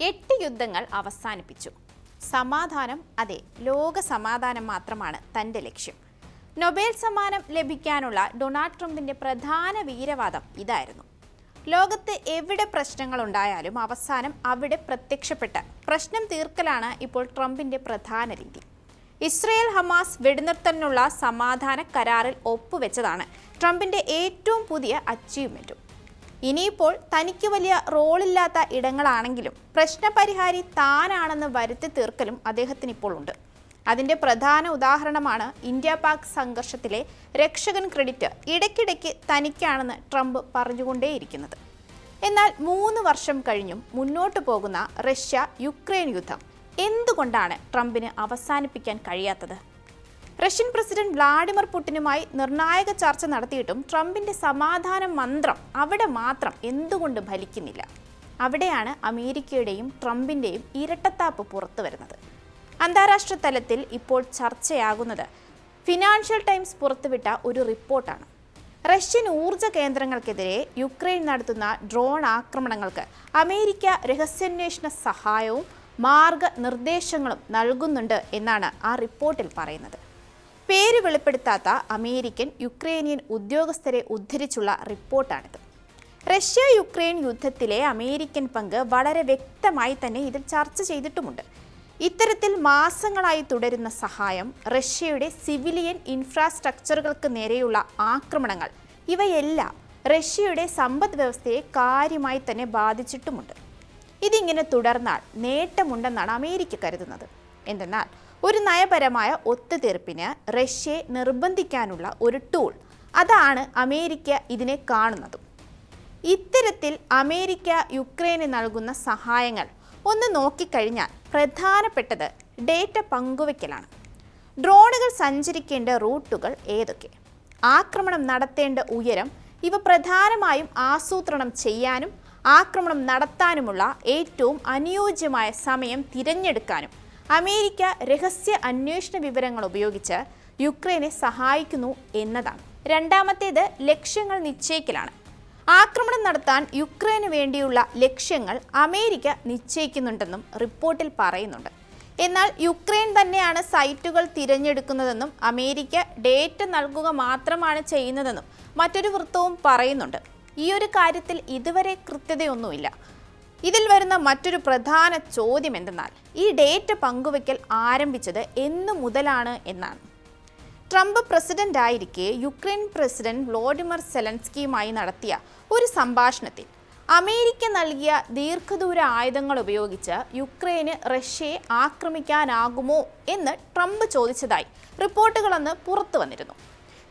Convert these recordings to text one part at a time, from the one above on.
എട്ട് യുദ്ധങ്ങൾ അവസാനിപ്പിച്ചു. സമാധാനം അതെ ലോക സമാധാനം മാത്രമാണ് തന്റെ ലക്ഷ്യം. നൊബേൽ സമ്മാനം ലഭിക്കാനുള്ള ഡൊണാൾഡ് ട്രംപിന്റെ പ്രധാന വീരവാദം ഇതായിരുന്നു. ലോകത്ത് എവിടെ പ്രശ്നങ്ങൾ ഉണ്ടായാലും അവസാനം അവിടെ പ്രത്യക്ഷപ്പെട്ട പ്രശ്നം തീർക്കലാണ് ഇപ്പോൾ ട്രംപിന്റെ പ്രധാന രീതി. ഇസ്രയേൽ ഹമാസ് വെടിനിർത്തലിനുള്ള സമാധാന കരാറിൽ ഒപ്പുവെച്ചതാണ് ട്രംപിന്റെ ഏറ്റവും പുതിയ അച്ചീവ്മെന്റും ഇനിയിപ്പോൾ തനിക്ക് വലിയ റോളില്ലാത്ത ഇടങ്ങളാണെങ്കിലും പ്രശ്നപരിഹാരി താനാണെന്ന് വരുത്തി തീർക്കലും അദ്ദേഹത്തിന് ഇപ്പോൾ ഉണ്ട്. അതിന്റെ പ്രധാന ഉദാഹരണമാണ് ഇന്ത്യ പാക് സംഘർഷത്തിലെ രക്ഷകൻ ക്രെഡിറ്റ് ഇടയ്ക്കിടയ്ക്ക് തനിക്കാണെന്ന് ട്രംപ് പറഞ്ഞുകൊണ്ടേയിരിക്കുന്നത്. എന്നാൽ മൂന്ന് വർഷം കഴിഞ്ഞും മുന്നോട്ട് പോകുന്ന റഷ്യ യുക്രൈൻ യുദ്ധം എന്തുകൊണ്ടാണ് ട്രംപിന് അവസാനിപ്പിക്കാൻ കഴിയാത്തത്? റഷ്യൻ പ്രസിഡന്റ് വ്ളാഡിമിർ പുടിനുമായി നിർണായക ചർച്ച നടത്തിയിട്ടും ട്രംപിന്റെ സമാധാന മന്ത്രം അവിടെ മാത്രം എന്തുകൊണ്ട് ഫലിക്കുന്നില്ല? അവിടെയാണ് അമേരിക്കയുടെയും ട്രംപിന്റെയും ഇരട്ടത്താപ്പ് പുറത്തു വരുന്നത്. അന്താരാഷ്ട്ര തലത്തിൽ ഇപ്പോൾ ചർച്ചയാകുന്നത് ഫിനാൻഷ്യൽ ടൈംസ് പുറത്തുവിട്ട ഒരു റിപ്പോർട്ടാണ്. റഷ്യൻ ഊർജ കേന്ദ്രങ്ങൾക്കെതിരെ യുക്രൈൻ നടത്തുന്ന ഡ്രോൺ ആക്രമണങ്ങൾക്ക് അമേരിക്ക രഹസ്യാന്വേഷണ സഹായവും മാർഗനിർദ്ദേശങ്ങളും നൽകുന്നുണ്ട് എന്നാണ് ആ റിപ്പോർട്ടിൽ പറയുന്നത്. പേര് വെളിപ്പെടുത്താത്ത അമേരിക്കൻ യുക്രേനിയൻ ഉദ്യോഗസ്ഥരെ ഉദ്ധരിച്ചുള്ള റിപ്പോർട്ടാണിത്. റഷ്യ യുക്രൈൻ യുദ്ധത്തിലെ അമേരിക്കൻ പങ്ക് വളരെ വ്യക്തമായി തന്നെ ഇതിൽ ചർച്ച ചെയ്തിട്ടുമുണ്ട്. ഇത്തരത്തിൽ മാസങ്ങളായി തുടരുന്ന സഹായം റഷ്യയുടെ സിവിലിയൻ ഇൻഫ്രാസ്ട്രക്ചറുകൾക്ക് നേരെയുള്ള ആക്രമണങ്ങൾ ഇവയെല്ലാം റഷ്യയുടെ സമ്പദ് വ്യവസ്ഥയെ കാര്യമായി തന്നെ ബാധിച്ചിട്ടുമുണ്ട്. ഇതിങ്ങനെ തുടർന്നാൽ നേട്ടമുണ്ടെന്നാണ് അമേരിക്ക കരുതുന്നത്. എന്തെന്നാൽ ഒരു നയപരമായ ഒത്തുതീർപ്പിന് റഷ്യയെ നിർബന്ധിക്കാനുള്ള ഒരു ടൂൾ അതാണ് അമേരിക്ക ഇതിനെ കാണുന്നതും. ഇത്തരത്തിൽ അമേരിക്ക യുക്രൈന് നൽകുന്ന സഹായങ്ങൾ ഒന്ന് നോക്കിക്കഴിഞ്ഞാൽ പ്രധാനപ്പെട്ടത് ഡേറ്റ പങ്കുവയ്ക്കലാണ്. ഡ്രോണുകൾ സഞ്ചരിക്കേണ്ട റൂട്ടുകൾ ഏതൊക്കെ? ആക്രമണം നടത്തേണ്ട ഉയരം ഇവ പ്രധാനമായും ആസൂത്രണം ചെയ്യാനും ആക്രമണം നടത്താനുമുള്ള ഏറ്റവും അനുയോജ്യമായ സമയം തിരഞ്ഞെടുക്കാനും. അമേരിക്ക രഹസ്യ അന്വേഷണ വിവരങ്ങൾ ഉപയോഗിച്ച് യുക്രൈനെ സഹായിക്കുന്നു എന്നതാണ്. രണ്ടാമത്തേത് ലക്ഷ്യങ്ങൾ നിശ്ചയിക്കലാണ്. ആക്രമണം നടത്താൻ യുക്രൈന് വേണ്ടിയുള്ള ലക്ഷ്യങ്ങൾ അമേരിക്ക നിശ്ചയിക്കുന്നുണ്ടെന്നും റിപ്പോർട്ടിൽ പറയുന്നുണ്ട്. എന്നാൽ യുക്രൈൻ തന്നെയാണ് സൈറ്റുകൾ തിരഞ്ഞെടുക്കുന്നതെന്നും അമേരിക്ക ഡേറ്റ നൽകുക മാത്രമാണ് ചെയ്യുന്നതെന്നും മറ്റൊരു വൃത്തവും പറയുന്നുണ്ട്. ഈ ഒരു കാര്യത്തിൽ ഇതുവരെ കൃത്യതയൊന്നുമില്ല. ഇതിൽ വരുന്ന മറ്റൊരു പ്രധാന ചോദ്യം എന്തെന്നാൽ ഈ ഡേറ്റ പങ്കുവയ്ക്കൽ ആരംഭിച്ചത് എന്നു മുതലാണ് എന്നാണ്. ട്രംപ് പ്രസിഡന്റ് ആയിരിക്കെ യുക്രൈൻ പ്രസിഡന്റ് വ്ളോഡിമിർ സെലൻസ്കിയുമായി നടത്തിയ ഒരു സംഭാഷണത്തിൽ അമേരിക്ക നൽകിയ ദീർഘദൂര ആയുധങ്ങൾ ഉപയോഗിച്ച് യുക്രൈന് റഷ്യയെ ആക്രമിക്കാനാകുമോ എന്ന് ട്രംപ് ചോദിച്ചതായി റിപ്പോർട്ടുകളൊന്ന് പുറത്തു വന്നിരുന്നു.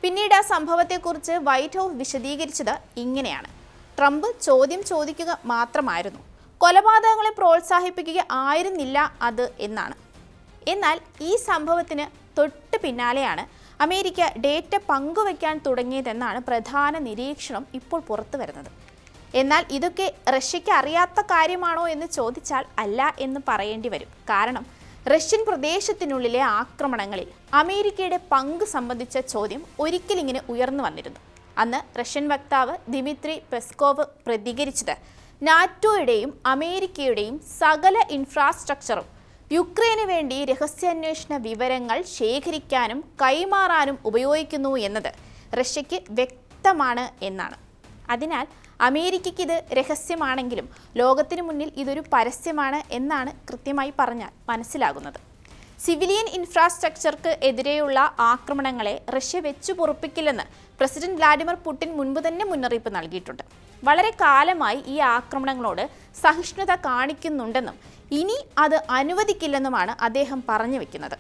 പിന്നീട് ആ സംഭവത്തെക്കുറിച്ച് വൈറ്റ് ഹൗസ് വിശദീകരിച്ചത് ഇങ്ങനെയാണ്. ട്രംപ് ചോദ്യം ചോദിക്കുക മാത്രമായിരുന്നു. കൊലപാതകങ്ങളെ പ്രോത്സാഹിപ്പിക്കുക ആയിരുന്നില്ല അത് എന്നാണ്. എന്നാൽ ഈ സംഭവത്തിന് തൊട്ട് പിന്നാലെയാണ് അമേരിക്ക ഡേറ്റ പങ്കുവയ്ക്കാൻ തുടങ്ങിയതെന്നാണ് പ്രധാന നിരീക്ഷണം ഇപ്പോൾ പുറത്തു വരുന്നത്. എന്നാൽ ഇതൊക്കെ റഷ്യയ്ക്ക് അറിയാത്ത കാര്യമാണോ എന്ന് ചോദിച്ചാൽ അല്ല എന്ന് പറയേണ്ടി വരും. കാരണം റഷ്യൻ പ്രദേശത്തിനുള്ളിലെ ആക്രമണങ്ങളിൽ അമേരിക്കയുടെ പങ്ക് സംബന്ധിച്ച ചോദ്യം ഒരിക്കലിങ്ങനെ ഉയർന്നു വന്നിരുന്നു. അന്ന് റഷ്യൻ വക്താവ് ദിമിത്രി പെസ്കോവ് പ്രതികരിച്ചത് നാറ്റോയുടെയും അമേരിക്കയുടെയും സകല ഇൻഫ്രാസ്ട്രക്ചറും. യുക്രൈന് വേണ്ടി രഹസ്യാന്വേഷണ വിവരങ്ങൾ ശേഖരിക്കാനും കൈമാറാനും ഉപയോഗിക്കുന്നു എന്നത് റഷ്യയ്ക്ക് വ്യക്തമാണ് എന്നാണ്. അതിനാൽ അമേരിക്കയ്ക്ക് ഇത് രഹസ്യമാണെങ്കിലും ലോകത്തിനു മുന്നിൽ ഇതൊരു പരസ്യമാണ് എന്നാണ് കൃത്യമായി പറഞ്ഞാൽ മനസ്സിലാകുന്നത്. സിവിലിയൻ ഇൻഫ്രാസ്ട്രക്ചർക്ക് എതിരെയുള്ള ആക്രമണങ്ങളെ റഷ്യ വെച്ചു പൊറുപ്പിക്കില്ലെന്ന് പ്രസിഡന്റ് വ്ലാഡിമിർ പുടിൻ മുൻപ് തന്നെ മുന്നറിയിപ്പ് നൽകിയിട്ടുണ്ട്. വളരെ കാലമായി ഈ ആക്രമണങ്ങളോട് സഹിഷ്ണുത കാണിക്കുന്നുണ്ടെന്നും ഇനി അത് അനുവദിക്കില്ലെന്നുമാണ് അദ്ദേഹം പറഞ്ഞു വെക്കുന്നത്.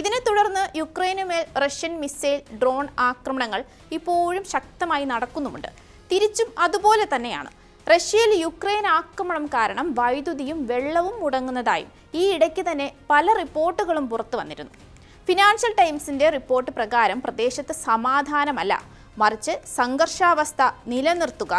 ഇതിനെ തുടർന്ന് യുക്രൈനുമേൽ റഷ്യൻ മിസൈൽ ഡ്രോൺ ആക്രമണങ്ങൾ ഇപ്പോഴും ശക്തമായി നടക്കുന്നുമുണ്ട്. തിരിച്ചും അതുപോലെ തന്നെയാണ്. റഷ്യയിൽ യുക്രൈൻ ആക്രമണം കാരണം വൈദ്യുതിയും വെള്ളവും മുടങ്ങുന്നതായും ഈ ഇടയ്ക്ക് തന്നെ പല റിപ്പോർട്ടുകളും പുറത്തു വന്നിരുന്നു. ഫിനാൻഷ്യൽ ടൈംസിന്റെ റിപ്പോർട്ട് പ്രകാരം പ്രദേശത്ത് സമാധാനമല്ല. മറിച്ച് സംഘർഷാവസ്ഥ നിലനിർത്തുക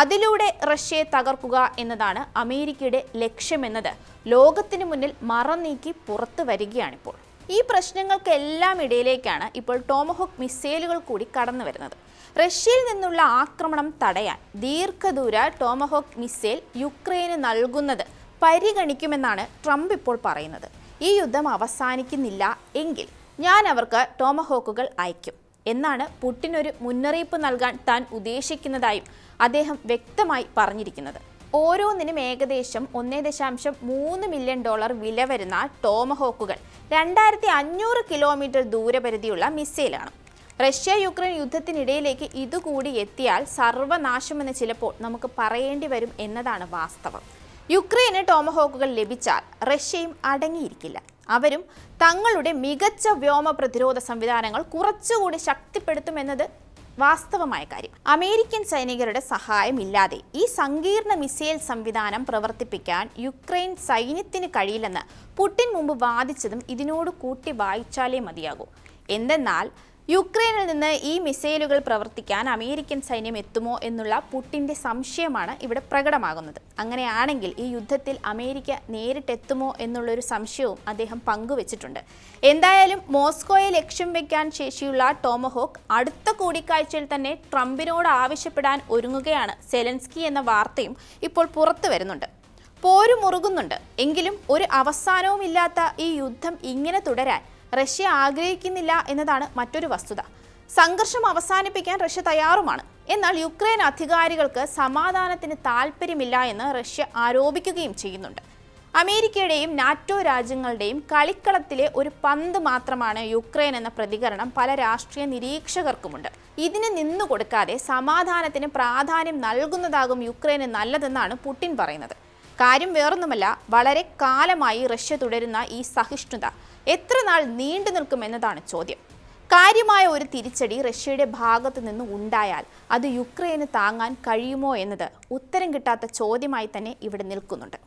അതിലൂടെ റഷ്യയെ തകർക്കുക എന്നതാണ് അമേരിക്കയുടെ ലക്ഷ്യമെന്നത്. ലോകത്തിന് മുന്നിൽ മറന്നീക്കി പുറത്തു വരികയാണിപ്പോൾ. ഈ പ്രശ്നങ്ങൾക്കെല്ലാം ഇടയിലേക്കാണ് ഇപ്പോൾ ടോമഹോക്ക് മിസൈലുകൾ കൂടി കടന്നു വരുന്നത് റഷ്യയിൽ നിന്നുള്ള ആക്രമണം തടയാൻ ദീർഘദൂര ടോമഹോക്ക് മിസൈൽ യുക്രൈന് നൽകുന്നത് പരിഗണിക്കുമെന്നാണ് ട്രംപ് ഇപ്പോൾ പറയുന്നത്. ഈ യുദ്ധം അവസാനിക്കുന്നില്ല എങ്കിൽ ഞാൻ അവർക്ക് ടോമഹോക്കുകൾ അയക്കും എന്നാണ് പുടിൻ ഒരു മുന്നറിയിപ്പ് നൽകാൻ താൻ ഉദ്ദേശിക്കുന്നതായും അദ്ദേഹം വ്യക്തമായി പറഞ്ഞിരിക്കുന്നത്. ഓരോന്നിനും ഏകദേശം ഒന്നേ ദശാംശം മൂന്ന് മില്യൺ ഡോളർ വില വരുന്ന ടോമഹോക്കുകൾ രണ്ടായിരത്തി അഞ്ഞൂറ് കിലോമീറ്റർ ദൂരപരിധിയുള്ള മിസൈലാണ്. റഷ്യ യുക്രൈൻ യുദ്ധത്തിനിടയിലേക്ക് ഇതുകൂടി എത്തിയാൽ സർവനാശമെന്ന് ചിലപ്പോൾ നമുക്ക് പറയേണ്ടി വരും എന്നതാണ് വാസ്തവം. യുക്രൈന് ടോമഹോക്കുകൾ ലഭിച്ചാൽ റഷ്യയും അടങ്ങിയിരിക്കില്ല. അവരും തങ്ങളുടെ മികച്ച വ്യോമ പ്രതിരോധ സംവിധാനങ്ങൾ കുറച്ചുകൂടി ശക്തിപ്പെടുത്തുമെന്നത് വാസ്തവമായ കാര്യം. അമേരിക്കൻ സൈനികരുടെ സഹായമില്ലാതെ ഈ സങ്കീർണ മിസൈൽ സംവിധാനം പ്രവർത്തിപ്പിക്കാൻ യുക്രൈൻ സൈന്യത്തിന് കഴിയില്ലെന്ന് പുടിൻ മുമ്പ് വാദിച്ചതും ഇതിനോട് കൂട്ടി വായിച്ചാലേ മതിയാകൂ. എന്തെന്നാൽ യുക്രൈനിൽ നിന്ന് ഈ മിസൈലുകൾ പ്രവർത്തിക്കാൻ അമേരിക്കൻ സൈന്യം എത്തുമോ എന്നുള്ള പുട്ടിന്റെ സംശയമാണ് ഇവിടെ പ്രകടമാകുന്നത്. അങ്ങനെയാണെങ്കിൽ ഈ യുദ്ധത്തിൽ അമേരിക്ക നേരിട്ടെത്തുമോ എന്നുള്ളൊരു സംശയവും അദ്ദേഹം പങ്കുവച്ചിട്ടുണ്ട്. എന്തായാലും മോസ്കോയെ ലക്ഷ്യം വെക്കാൻ ശേഷിയുള്ള ടോമഹോക്ക് അടുത്ത കൂടിക്കാഴ്ചയിൽ തന്നെ ട്രംപിനോട് ആവശ്യപ്പെടാൻ ഒരുങ്ങുകയാണ്. സെലൻസ്കി എന്ന വാർത്തയും ഇപ്പോൾ പുറത്തു വരുന്നുണ്ട്. പോരു മുറുകുന്നുണ്ട്. എങ്കിലും ഒരു അവസാനവുമില്ലാത്ത ഈ യുദ്ധം ഇങ്ങനെ തുടരാൻ റഷ്യ ആഗ്രഹിക്കുന്നില്ല എന്നതാണ് മറ്റൊരു വസ്തുത. സംഘർഷം അവസാനിപ്പിക്കാൻ റഷ്യ തയ്യാറുമാണ്. എന്നാൽ യുക്രൈൻ അധികാരികൾക്ക് സമാധാനത്തിന് താല്പര്യമില്ല എന്ന് റഷ്യ ആരോപിക്കുകയും ചെയ്യുന്നുണ്ട്. അമേരിക്കയുടെയും നാറ്റോ രാജ്യങ്ങളുടെയും കളിക്കളത്തിലെ ഒരു പന്ത് മാത്രമാണ് യുക്രൈൻ എന്ന പ്രതികരണം പല രാഷ്ട്രീയ നിരീക്ഷകർക്കുമുണ്ട്. ഇതിന് നിന്നു കൊടുക്കാതെ സമാധാനത്തിന് പ്രാധാന്യം നൽകുന്നതാകും യുക്രൈന് നല്ലതെന്നാണ് പുടിൻ പറയുന്നത്. കാര്യം വേറൊന്നുമല്ല വളരെ കാലമായി റഷ്യ തുടരുന്ന ഈ സഹിഷ്ണുത എത്ര നാൾ നീണ്ടു നിൽക്കുമെന്നതാണ് ചോദ്യം. കാര്യമായ ഒരു തിരിച്ചടി റഷ്യയുടെ ഭാഗത്തു നിന്ന് ഉണ്ടായാൽ അത് യുക്രൈന് താങ്ങാൻ കഴിയുമോ എന്നത് ഉത്തരം കിട്ടാത്ത ചോദ്യമായി തന്നെ ഇവിടെ നിൽക്കുന്നുണ്ട്.